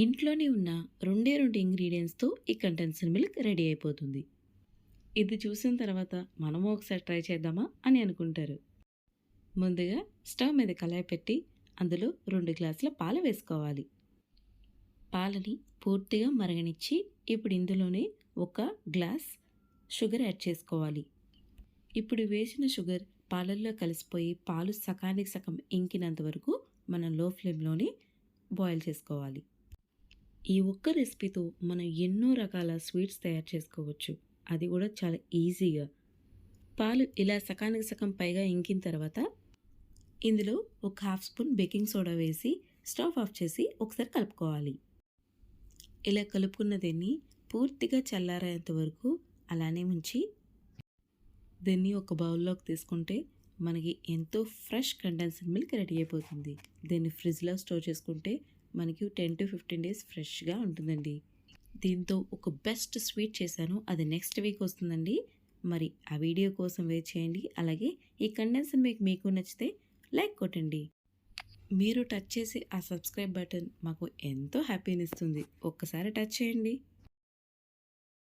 ఇంట్లోనే ఉన్న రెండే రెండు ఇంగ్రీడియంట్స్తో ఈ కంటెన్సర్ మిల్క్ రెడీ అయిపోతుంది. ఇది చూసిన తర్వాత మనము ఒకసారి ట్రై చేద్దామా అని అనుకుంటారు. ముందుగా స్టవ్ మీద కళాయి పెట్టి అందులో రెండు గ్లాసుల పాలు వేసుకోవాలి. పాలని పూర్తిగా మరగనిచ్చి ఇప్పుడు ఇందులోనే ఒక గ్లాస్ షుగర్ యాడ్ చేసుకోవాలి. ఇప్పుడు వేసిన షుగర్ పాలల్లో కలిసిపోయి పాలు సకానికి సగం ఇంకినంత వరకు మనం లో ఫ్లేమ్లోనే బాయిల్ చేసుకోవాలి. ఈ ఒక్క రెసిపీతో మనం ఎన్నో రకాల స్వీట్స్ తయారు చేసుకోవచ్చు. అది కూడా చాలా ఈజీగా. పాలు ఇలా సకానికి సగం పైగా ఇంకిన తర్వాత ఇందులో ఒక హాఫ్ స్పూన్ బేకింగ్ సోడా వేసి స్టవ్ ఆఫ్ చేసి ఒకసారి కలుపుకోవాలి. ఇలా కలుపుకున్న దీన్ని పూర్తిగా చల్లారేంత వరకు అలానే ఉంచి దీన్ని ఒక బౌల్లోకి తీసుకుంటే మనకి ఎంతో ఫ్రెష్ కండెన్స్డ్ మిల్క్ రెడీ అయిపోతుంది. దీన్ని ఫ్రిడ్జ్లో స్టోర్ చేసుకుంటే మనకి టెన్ టు ఫిఫ్టీన్ డేస్ ఫ్రెష్గా ఉంటుందండి. దీంతో ఒక బెస్ట్ స్వీట్ చేశాను. అది నెక్స్ట్ వీక్ వస్తుందండి. మరి ఆ వీడియో కోసం వెయిట్ చేయండి. అలాగే ఈ కండెన్సర్ మీకు మీకు నచ్చితే లైక్ కొట్టండి. మీరు టచ్ చేసి ఆ సబ్స్క్రైబ్ బటన్ మాకు ఎంతో హ్యాపీనిస్తుంది. ఒక్కసారి టచ్ చేయండి.